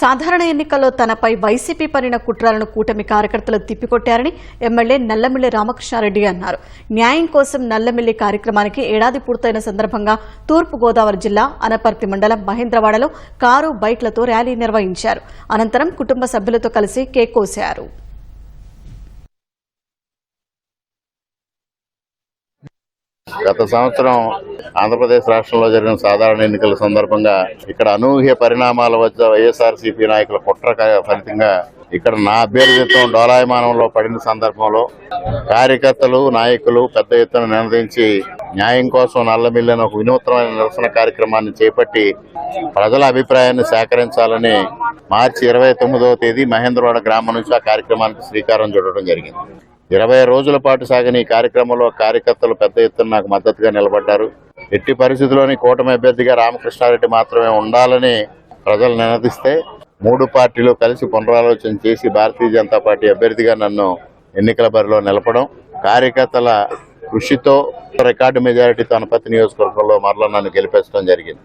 సాధారణ ఎన్నికల్లో తనపై వైసీపీ పడిన కుట్రాలను కూటమి కార్యకర్తలు తిప్పికొట్టారని ఎమ్మెల్యే నల్లమిల్లి రామకృష్ణారెడ్డి అన్నారు. న్యాయం కోసం నల్లమిల్లి కార్యక్రమానికి ఏడాది పూర్తయిన సందర్భంగా తూర్పు గోదావరి జిల్లా అనపర్తి మండలం మహేంద్రవాడలో కారు బైక్లతో ర్యాలీ నిర్వహించారు. అనంతరం కుటుంబ సభ్యులతో కలిసి కేక్ కోశారు గత సంవత్సరం ఆంధ్రప్రదేశ్ రాష్ట్రంలో జరిగిన సాధారణ ఎన్నికల సందర్భంగా ఇక్కడ అనూహ్య పరిణామాల వద్ద వైఎస్ఆర్సీపీ నాయకుల కుట్ర ఫలితంగా ఇక్కడ నా అభ్యర్థిత్వం డోలాయమానంలో పడిన సందర్భంలో కార్యకర్తలు నాయకులు పెద్ద ఎత్తున నిర్ణయించి న్యాయం కోసం నల్లమిల్లిన ఒక వినూత్నమైన నిరసన కార్యక్రమాన్ని చేపట్టి ప్రజల అభిప్రాయాన్ని సేకరించాలని మార్చి ఇరవై తొమ్మిదవ తేదీ మహేంద్రవాడ గ్రామం నుంచి ఆ కార్యక్రమానికి శ్రీకారం చుట్టడం జరిగింది. ఇరవై రోజుల పాటు సాగిన ఈ కార్యక్రమంలో కార్యకర్తలు పెద్ద ఎత్తున నాకు మద్దతుగా నిలబడ్డారు. ఎట్టి పరిస్థితుల్లోని కూటమి అభ్యర్థిగా రామకృష్ణారెడ్డి మాత్రమే ఉండాలని ప్రజలు నినదిస్తే మూడు పార్టీలు కలిసి పునరాలోచన చేసి భారతీయ జనతా పార్టీ అభ్యర్థిగా నన్ను ఎన్నికల బరిలో నిలపడం కార్యకర్తల కృషితో రికార్డు మెజారిటీతో అనపతి నియోజకవర్గంలో మరలా నన్ను గెలిపించడం జరిగింది.